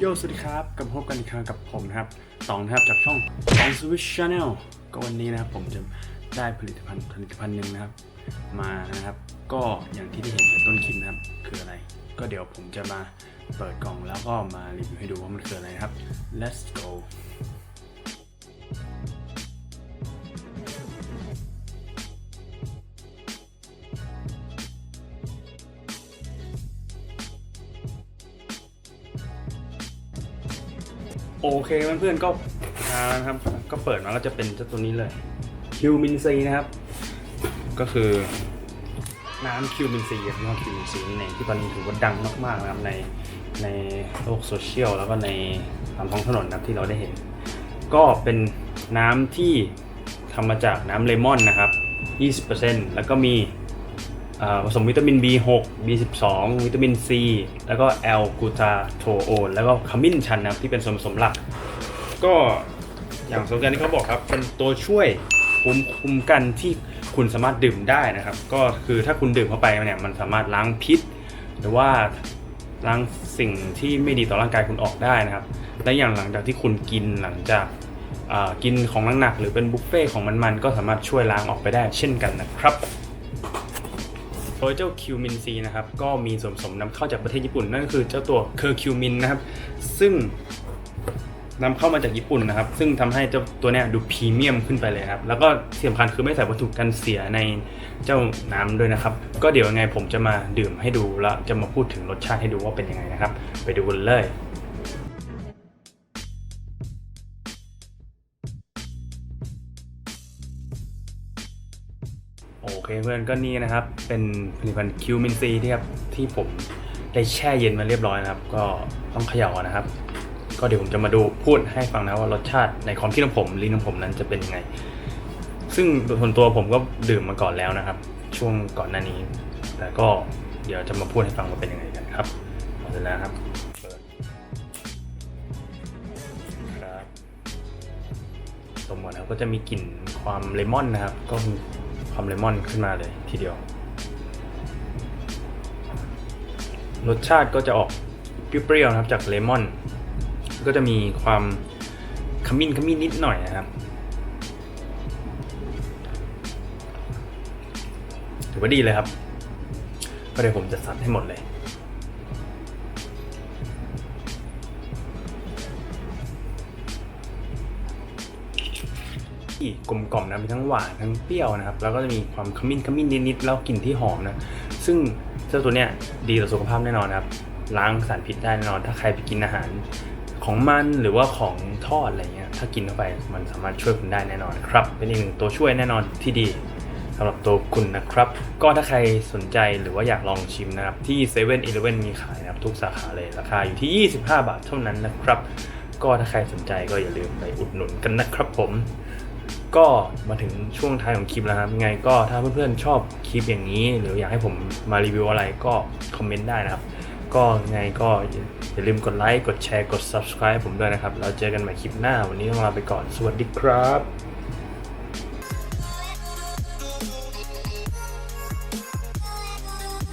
โยสวัสดีครับกลับพบกันอีกครั้งกับผมนะครับตองนะครับจากช่องตองสวิชชาแนลก็วันนี้นะครับผมจะได้ผลิตภัณฑ์ผลิตภัณฑ์หนึ่งนะครับ มานะครับ ก็อย่างที่ได้เห็นในต้นคลิปนะครับ คืออะไร ก็เดี๋ยวผมจะมาเปิดกล่องแล้วก็มารีวิวให้ดูว่ามันคืออะไรครับ let's go โอเคเพื่อนๆก็มาแล้วนะครับ ก็เปิดมาก็จะเป็นเจ้าตัวนี้เลยคิวมินซีนะครับ ก็คือน้ำคิวมินซียี่ห้อคิวมินซีนี่เองที่ตอนนี้ถือว่าดังมากๆนะครับในในโลกโซเชียลแล้วก็ในตามท้องถนนนะครับที่เราได้เห็น ก็เป็นน้ำที่ทำมาจากน้ำเลมอนนะครับ 20%แล้วก็มีเอ่อ ผสมวิตามิน B6 B12 วิตามิน C แล้วก็แอลกูตาโทโอนแล้วก็ขมิ้นชันนะครับที่เป็นส่วนผสมหลัก ก็อย่างสโลแกนที่เขาบอกครับ เป็นตัวช่วยภูมิคุ้มกันที่คุณสามารถดื่มได้นะครับ ก็คือถ้าคุณดื่มเข้าไปเนี่ยมันสามารถล้างพิษ หรือว่าล้างสิ่งที่ไม่ดีต่อร่างกายคุณออกได้นะครับ และอย่างหลังจากที่คุณกินหลังจากกินของหนักๆหรือเป็นบุฟเฟ่ของมันๆก็สามารถช่วยล้างออกไปได้เช่นกันนะครับ โดยเจ้าคิวมินซีนะครับก็มีส่วนผสมนำเข้าจากประเทศญี่ปุ่น นั่นก็คือเจ้าตัวเคอร์คิวมินนะครับ ซึ่งนำเข้ามาจากญี่ปุ่นนะครับ ซึ่งทำให้เจ้าตัวเนี้ยดูพรีเมียมขึ้นไปเลยครับ แล้วก็ที่สำคัญคือไม่ใส่วัตถุกันเสียในเจ้าน้ำด้วยนะครับ ก็เดี๋ยวยังไงผมจะมาดื่มให้ดูแล้วจะมาพูดถึงรสชาติให้ดูว่าเป็นยังไงนะครับ ไปดูกันเลย เคเพื่อนก็นี่นะครับ เป็นผลิตภัณฑ์คิวมินซีที่ครับที่ผมได้แช่เย็นมาเรียบร้อยนะครับ ก็ต้องเขย่านะครับ ก็เดี๋ยวผมจะมาดูพูดให้ฟังนะว่ารสชาติในความคิดของผมลิ้นของผมนั้นจะเป็นยังไง ซึ่งส่วนตัวผมก็ดื่มมาก่อนแล้วนะครับ ช่วงก่อนหน้านี้ แต่ก็เดี๋ยวจะมาพูดให้ฟังว่าเป็นยังไงกันครับเอาเลยนะครับครับตรงหมดนะครับก็จะมีกลิ่นความเลมอนนะครับ ก็มี ความเลมอนขึ้นมาเลยทีเดียว รสชาติก็จะออกเปรี้ยวๆนะครับจากเลมอน ก็จะมีความขมิ้นขมิ้นนิดหน่อยนะครับถือว่าดีเลยครับก็เดี๋ยวผมจะสัดให้หมดเลย ที่กลมกล่อมนะมีทั้งหวานทั้งเปรี้ยวนะครับแล้วก็จะมีความขมิ้นขมิ้นนิดๆแล้วกลิ่นที่หอมนะซึ่งเจ้าตัวเนี้ยดีต่อสุขภาพแน่นอนครับล้างสารพิษได้แน่นอน ถ้าใครไปกินอาหารของมันหรือว่าของทอดอะไรเงี้ยถ้ากินเข้าไปมันสามารถช่วยคุณได้แน่นอนครับ เป็นอีกหนึ่งตัวช่วยแน่นอนที่ดีสำหรับตัวคุณนะครับ ก็ถ้าใครสนใจหรือว่าอยากลองชิมนะครับที่7 e เ e ่ e อมีขายนะครับทุกสาขาเลยราคาอยู่ที่ 25 บาทเท่านั้นนะครับ ก็ถ้าใครสนใจก็อย่าลืมไปอุดหนุนกันนะครับผม ก็มาถึงช่วงท้ายของคลิปแล้วครับไงก็ถ้าเพื่อนๆชอบคลิปอย่างนี้ หรืออยากให้ผมมารีวิวอะไรก็คอมเมนต์ได้นะครับ ก็ไงก็อย่าลืมกดไลค์กดแชร์กด subscribe ผมด้วยนะครับ เราเจอกันใหม่คลิปหน้าวันนี้ต้องลาไปก่อน สวัสดีครับ